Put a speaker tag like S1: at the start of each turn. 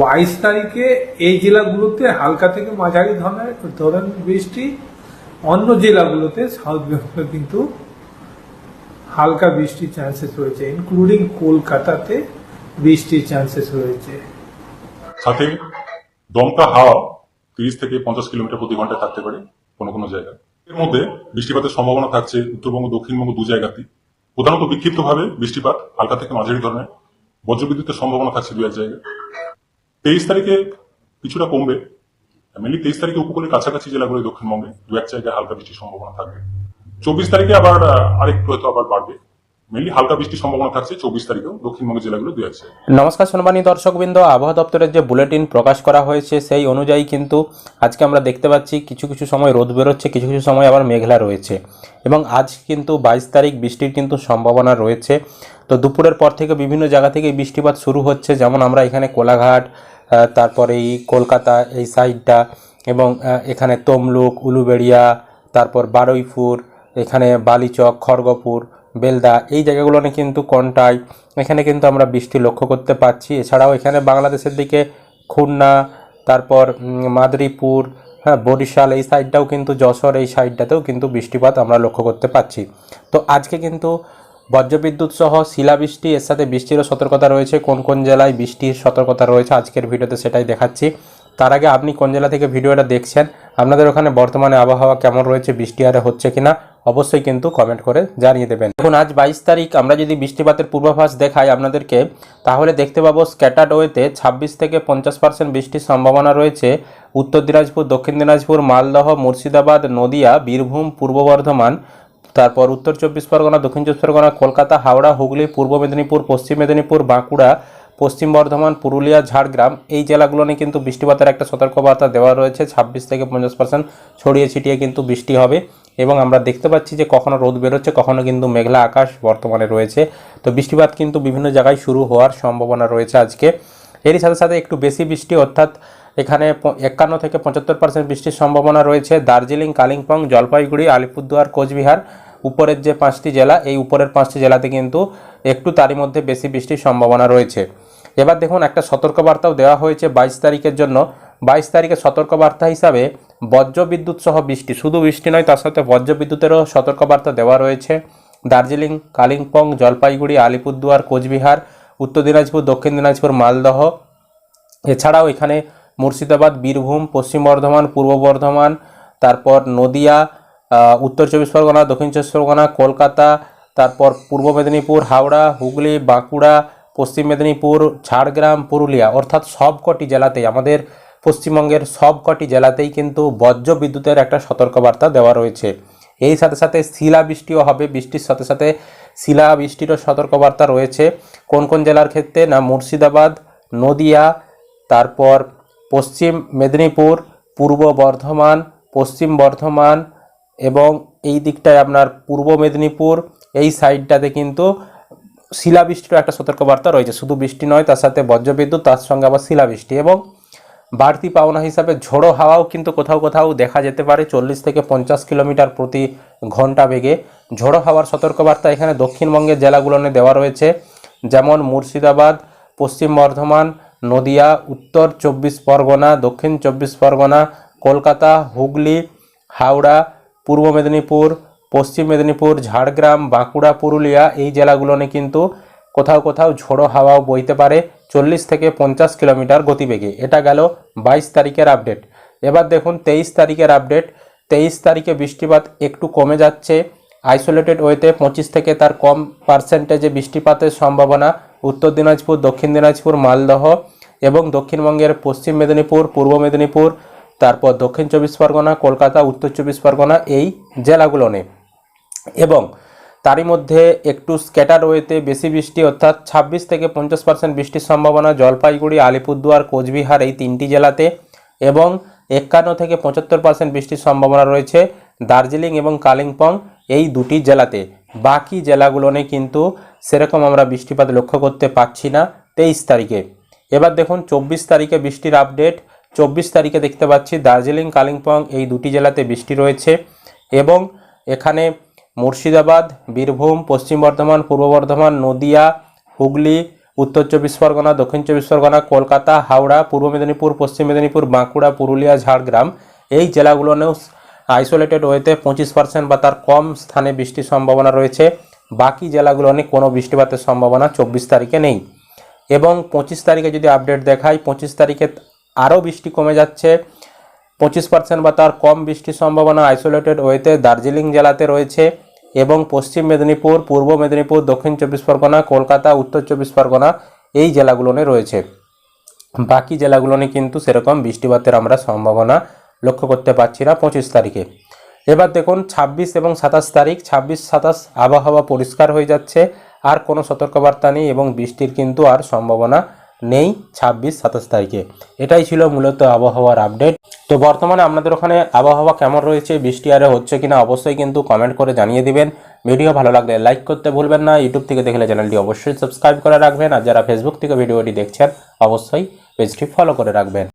S1: বাইশ তারিখে এই জেলাগুলোতে হালকা থেকে মাঝারি ধরনের ধরনের বৃষ্টি, অন্য জেলাগুলোতে সাউথ বেঙ্গলে কিন্তু হালকা বৃষ্টির চান্সেস রয়েছে ইনক্লুডিং কলকাতাতে বৃষ্টির চান্সেস রয়েছে।
S2: সাথে দমকা হাওয়া তিরিশ থেকে পঞ্চাশ কিলোমিটার প্রতি ঘন্টায় থাকতে পারে কোনো কোনো জায়গায়। এর মধ্যে বৃষ্টিপাতের সম্ভাবনা থাকছে উত্তরবঙ্গ, দক্ষিণবঙ্গ দু জায়গাতেই প্রধানত বিক্ষিপ্তভাবে বৃষ্টিপাত হালকা থেকে মাঝারি ধরনের। বজ্রবিদ্যুতের সম্ভাবনা থাকছে দু এক জায়গায়। তেইশ তারিখে কিছুটা কমবে। মেনলি তেইশ তারিখে উপকূলের কাছাকাছি জেলাগুলো দক্ষিণবঙ্গে দু এক জায়গায় হালকা বৃষ্টির সম্ভাবনা থাকবে। চব্বিশ তারিখে আবার আরেকটু হয়তো আবার বাড়বে। মেনলি হালকা বৃষ্টির সম্ভাবনা থাকছে চব্বিশ তারিখেও দক্ষিণবঙ্গের জেলাগুলো দু এক
S3: নমস্কার সম্মানী দর্শকবৃন্দ, আবহাওয়া দপ্তরের যে বুলেটিন প্রকাশ করা হয়েছে সেই অনুযায়ী কিন্তু আজকে আমরা দেখতে পাচ্ছি কিছু কিছু সময় রোদ বেরোচ্ছে, কিছু কিছু সময় আবার মেঘলা রয়েছে। এবং আজ কিন্তু বাইশ তারিখ বৃষ্টির কিন্তু সম্ভাবনা রয়েছে। তো দুপুরের পর থেকে বিভিন্ন জায়গা থেকে বৃষ্টিপাত শুরু হচ্ছে। যেমন আমরা এখানে কোলাঘাট তারপরে এই কলকাতা এই সাইডটা এবং এখানে তমলুক, উলুবেড়িয়া, তারপর বারুইপুর, এখানে বালিচক, খড়গপুর, বেলদা, এই জায়গাগুলোনে কিন্তু কন্টাই। এখানে কিন্তু আমরা বৃষ্টি লক্ষ্য করতে পারছি এছাড়াও এখানে বাংলাদেশের দিকে খুলনা, তারপর মাদারীপুর হ্যাঁ বরিশাল, এই সাইডটাও কিন্তু যশোর, এই সাইডটাতেও কিন্তু বৃষ্টিপাত আমরা লক্ষ্য করতে পারছি তো আজকে কিন্তু বজ্রবিদ্যুৎ সহ শিলাবৃষ্টি, এর সাথে বৃষ্টিরও সতর্কতা রয়েছে। কোন কোন জেলায় বৃষ্টির সতর্কতা রয়েছে আজকের ভিডিওতে সেটাই দেখাচ্ছি। তার আগে আপনি কোন জেলা থেকে ভিডিওটা দেখছেন, আপনাদের ওখানে বর্তমানে আবহাওয়া কেমন রয়েছে, বৃষ্টি আরে হচ্ছে কিনা, অবশ্যই কিন্তু কমেন্ট করে জানিয়ে দেবেন। এখন আজ বাইশ তারিখ, আমরা যদি বৃষ্টিপাতের পূর্বাভাস দেখাই আপনাদেরকে, তাহলে দেখতে পাবো স্ক্যাটার্ড ওয়েতে ছাব্বিশ থেকে পঞ্চাশ পার্সেন্ট বৃষ্টির সম্ভাবনা রয়েছে। উত্তর দিনাজপুর, দক্ষিণ দিনাজপুর, মালদহ, মুর্শিদাবাদ, নদিয়া, বীরভূম, পূর্ব বর্ধমান তারপর উত্তর চব্বিশ পরগনা, দক্ষিণ চব্বিশ পরগনা, কলকাতা, হাওড়া, হুগলি, পূর্ব মেদিনীপুর, পশ্চিম মেদিনীপুর, বাঁকুড়া, পশ্চিম বর্ধমান, পুরুলিয়া, ঝাড়গ্রাম এই জেলাগুলো নিয়ে কিন্তু বৃষ্টিপাতের একটা সতর্কবার্তা দেওয়া রয়েছে। ছাব্বিশ থেকে পঞ্চাশ পার্সেন্ট ছড়িয়ে ছিটিয়ে কিন্তু বৃষ্টি হবে এবং আমরা দেখতে পাচ্ছি যে কখনো রোদ বেরোচ্ছে, কখনো কিন্তু মেঘলা আকাশ বর্তমানে রয়েছে। তো বৃষ্টিপাত কিন্তু বিভিন্ন জায়গায় শুরু হওয়ার সম্ভাবনা রয়েছে আজকে। এরই সাথে সাথে একটু বেশি বৃষ্টি, অর্থাৎ এখানে একান্ন থেকে পঁচাত্তর পার্সেন্ট বৃষ্টির সম্ভাবনা রয়েছে। দার্জিলিং, কালিম্পং, জলপাইগুড়ি, আলিপুরদুয়ার, কোচবিহার উপরের যে পাঁচটি জেলা, এই উপরের পাঁচটি জেলাতে কিন্তু একটু তারই মধ্যে বেশি বৃষ্টির সম্ভাবনা রয়েছে। এবার দেখুন, একটা সতর্কবার্তাও দেওয়া হয়েছে বাইশ তারিখের জন্য। বাইশ তারিখের সতর্কবার্তা হিসাবে বজ্রবিদ্যুৎ সহ বৃষ্টি, শুধু বৃষ্টি নয়, তার সাথে বজ্রবিদ্যুতেরও সতর্কবার্তা দেওয়া রয়েছে। দার্জিলিং, কালিম্পং, জলপাইগুড়ি, আলিপুরদুয়ার, কোচবিহার, উত্তর দিনাজপুর, দক্ষিণ দিনাজপুর, মালদহ। এছাড়াও এখানে মুর্শিদাবাদ, বীরভূম, পশ্চিম বর্ধমান, পূর্ব বর্ধমান, তারপর নদিয়া উত্তর চব্বিশ পরগনা, দক্ষিণ চব্বিশ পরগনা, কলকাতা, তারপর পূর্ব মেদিনীপুর, হাওড়া, হুগলি, বাঁকুড়া, পশ্চিম মেদিনীপুর, ঝাড়গ্রাম, পুরুলিয়া, অর্থাৎ সবকটি জেলাতেই আমাদের পশ্চিমবঙ্গের সবকটি জেলাতেই কিন্তু বজ্র বিদ্যুতের একটা সতর্কবার্তা দেওয়া রয়েছে। এই সাথে সাথে শিলা বৃষ্টিও হবে, বৃষ্টির সাথে সাথে শিলা বৃষ্টিরও সতর্কবার্তা রয়েছে। কোন কোন জেলার ক্ষেত্রে? না, মুর্শিদাবাদ, নদিয়া, তারপর পশ্চিম মেদিনীপুর, পূর্ব বর্ধমান, পশ্চিম বর্ধমান এবং এই দিকটায় আপনার পূর্ব মেদিনীপুর, এই সাইডটাতে কিন্তু শিলাবৃষ্টিরও একটা সতর্কবার্তা রয়েছে। শুধু বৃষ্টি নয়, তার সাথে বজ্রবিদ্যুৎ, তার সঙ্গে আবার শিলাবৃষ্টি এবং বাড়তি পাওনা হিসাবে ঝোড়ো হাওয়াও কিন্তু কোথাও কোথাও দেখা যেতে পারে। চল্লিশ থেকে পঞ্চাশ কিলোমিটার প্রতি ঘণ্টা বেগে ঝোড়ো হাওয়ার সতর্কবার্তা এখানে দক্ষিণবঙ্গের জেলাগুলোনে দেওয়া রয়েছে। যেমন মুর্শিদাবাদ, পশ্চিম বর্ধমান, নদিয়া, উত্তর চব্বিশ পরগনা, দক্ষিণ চব্বিশ পরগনা, কলকাতা, হুগলি, হাওড়া পূর্ব মেদিনীপুর, পশ্চিম মেদিনীপুর, ঝাড়গ্রাম, বাঁকুড়া, পুরুলিয়া এই জেলাগুলোনে কিন্তু কোথাও কোথাও ঝোড়ো হাওয়াও বইতে পারে চল্লিশ থেকে পঞ্চাশ কিলোমিটার গতিবেগে। এটা গেল বাইশ তারিখের আপডেট। এবার দেখুন তেইশ তারিখের আপডেট। তেইশ তারিখে বৃষ্টিপাত একটু কমে যাচ্ছে। আইসোলেটেড ওয়েতে পঁচিশ থেকে তার কম পার্সেন্টেজে বৃষ্টিপাতের সম্ভাবনা। উত্তর দিনাজপুর, দক্ষিণ দিনাজপুর, মালদহ এবং দক্ষিণবঙ্গের পশ্চিম মেদিনীপুর, পূর্ব মেদিনীপুর তারপর দক্ষিণ চব্বিশ পরগনা, কলকাতা, উত্তর চব্বিশ পরগনা এই জেলাগুলো নেই এবং তারই মধ্যে একটু স্ক্যাটার ওয়েতে বেশি বৃষ্টি, অর্থাৎ ছাব্বিশ থেকে পঞ্চাশ পার্সেন্ট বৃষ্টির সম্ভাবনা জলপাইগুড়ি, আলিপুরদুয়ার, কোচবিহার এই তিনটি জেলাতে এবং একান্ন থেকে পঁচাত্তর পার্সেন্ট বৃষ্টির সম্ভাবনা রয়েছে। দার্জিলিং এবং কালিম্পং এই দুটি জেলাতে। বাকি জেলাগুলোনে কিন্তু সেরকম আমরা বৃষ্টিপাত লক্ষ্য করতে পারছি না তেইশ তারিখে। এবার দেখুন, চব্বিশ তারিখে বৃষ্টির আপডেট চব্বিশ তারিখে দেখতে পাচ্ছি দার্জিলিং, কালিম্পং এই দুটি জেলাতে বৃষ্টি রয়েছে এবং এখানে মুর্শিদাবাদ, বীরভূম, পশ্চিম বর্ধমান, পূর্ব বর্ধমান, নদিয়া, হুগলি, উত্তর চব্বিশ পরগনা, দক্ষিণ চব্বিশ পরগনা, কলকাতা, হাওড়া, পূর্ব মেদিনীপুর, পশ্চিম মেদিনীপুর, বাঁকুড়া, পুরুলিয়া, ঝাড়গ্রাম এই জেলাগুলোনেও আইসোলেটেড ওয়েতে পঁচিশ পার্সেন্ট বা তার কম স্থানে বৃষ্টির সম্ভাবনা রয়েছে। বাকি জেলাগুলো নিয়ে কোনো বৃষ্টিপাতের সম্ভাবনা চব্বিশ তারিখে নেই। এবং পঁচিশ তারিখে যদি আপডেট দেখাই, পঁচিশ তারিখে আরও বৃষ্টি কমে যাচ্ছে। পঁচিশ পার্সেন্ট বা তার কম বৃষ্টির সম্ভাবনা আইসোলেটেড ওয়েতে দার্জিলিং জেলাতে রয়েছে এবং পশ্চিম মেদিনীপুর, পূর্ব মেদিনীপুর, দক্ষিণ চব্বিশ পরগনা, কলকাতা, উত্তর চব্বিশ পরগনা এই জেলাগুলোনে রয়েছে। বাকি জেলাগুলোনে কিন্তু সেরকম বৃষ্টিপাতের আমরা সম্ভাবনা লক্ষ্য করতে পারছি না পঁচিশ তারিখে। এবার দেখুন, ছাব্বিশ এবং সাতাশ তারিখ, ছাব্বিশ, সাতাশ আবহাওয়া পরিষ্কার হয়ে যাচ্ছে, আর কোনো সতর্কবার্তা নেই এবং বৃষ্টির কিন্তু আর সম্ভাবনা নেই, ছাব্বিশ, সাতাশ তারিখে। এটাই ছিল মূলত আবহাওয়ার আপডেট। তো বর্তমানে আপনাদের ওখানে আবহাওয়া কেমন রয়েছে, বৃষ্টি আরে হচ্ছে কিনা, অবশ্যই কিন্তু কমেন্ট করে জানিয়ে দিবেন। ভিডিও ভালো লাগলে লাইক করতে ভুলবেন না। ইউটিউব থেকে দেখলে চ্যানেলটি অবশ্যই সাবস্ক্রাইব করে রাখবেন। আর যারা ফেসবুক থেকে ভিডিওটি দেখছেন, অবশ্যই পেজটি ফলো করে রাখবেন।